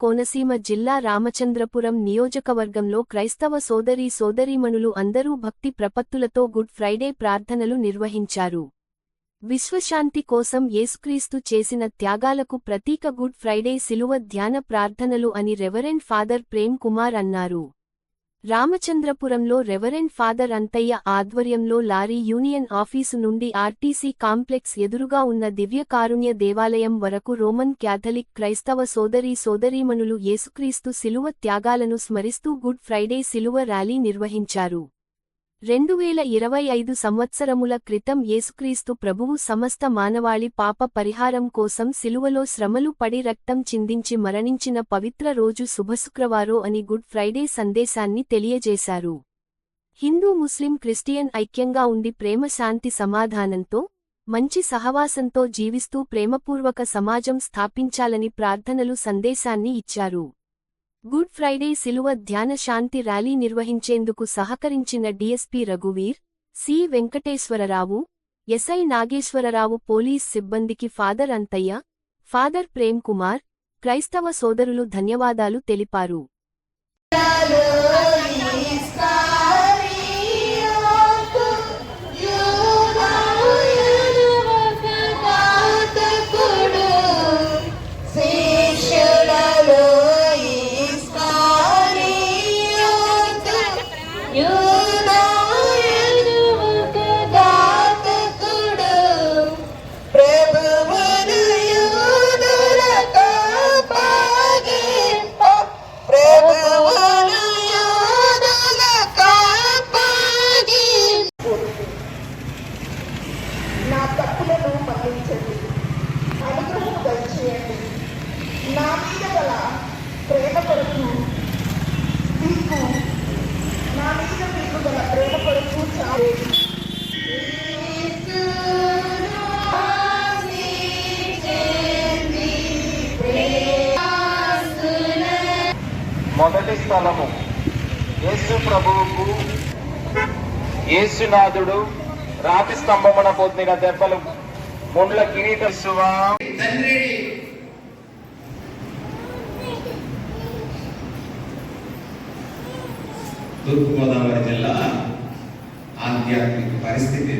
కోనసీమ జిల్లా రామచంద్రపురం నియోజకవర్గంలో క్రైస్తవ సోదరీ సోదరీమణులు అందరూ భక్తి ప్రపత్తులతో గుడ్ ఫ్రైడే ప్రార్థనలు నిర్వహించారు. విశ్వశాంతి కోసం యేసుక్రీస్తు చేసిన త్యాగాలకు ప్రతీక గుడ్ ఫ్రైడే సిలువ ధ్యాన ప్రార్థనలు అని రెవరెండ్ ఫాదర్ ప్రేమ్ కుమార్ అన్నారు. రామచంద్రపురంలో రెవరెండ్ ఫాదర్ అంతయ్య ఆధ్వర్యంలో లారీ యూనియన్ ఆఫీసు నుండి ఆర్టీసీ కాంప్లెక్స్ ఎదురుగా ఉన్న దివ్యకారుణ్య దేవాలయం వరకు రోమన్ క్యాథలిక్ క్రైస్తవ సోదరీ సోదరీమణులు యేసుక్రీస్తు శిలువ త్యాగాలను స్మరిస్తూ గుడ్ ఫ్రైడే శిలువ ర్యాలీ నిర్వహించారు. రెండు వేల ఇరవై ఐదు సంవత్సరముల క్రితం యేసుక్రీస్తు ప్రభువు సమస్త మానవాళి పాప పరిహారం కోసం సిలువలో శ్రమలు పడి రక్తం చిందించి మరణించిన పవిత్ర రోజు శుభశుక్రవారో అని గుడ్ ఫ్రైడే సందేశాన్ని తెలియజేశారు. హిందూ ముస్లిం క్రిస్టియన్ ఐక్యంగా ఉండి ప్రేమ శాంతి సమాధానంతో మంచి సహవాసంతో జీవిస్తూ ప్రేమపూర్వక సమాజం స్థాపించాలని ప్రార్థనలు సందేశాన్ని ఇచ్చారు. గుడ్ ఫ్రైడే సిలువ ధ్యాన శాంతి ర్యాలీ నిర్వహించేందుకు సహకరించిన DSP రఘువీర్ C. Venkateswara Rao SI Nageswara Rao police సిబ్బందికి ఫాదర్ అంతయ్య ఫాదర్ ప్రేమ్ కుమార్ క్రైస్తవ సోదరులు ధన్యవాదాలు తెలిపారు. తప్పులను అనుగ్రహం దయచేయండి. నా మీద గల ప్రేమ కొరకు మీకు నా మీద మీకు గల ప్రేమ కొరకు చాలు. మొదటి స్థలము. యేసు ప్రభువుకు యేసునాథుడు రాతి స్తంభమున పొందిన దెబ్బలు. ముండ్ల తండ్రి. తూర్పుగోదావరి జిల్లా ఆధ్యాత్మిక పరిస్థితి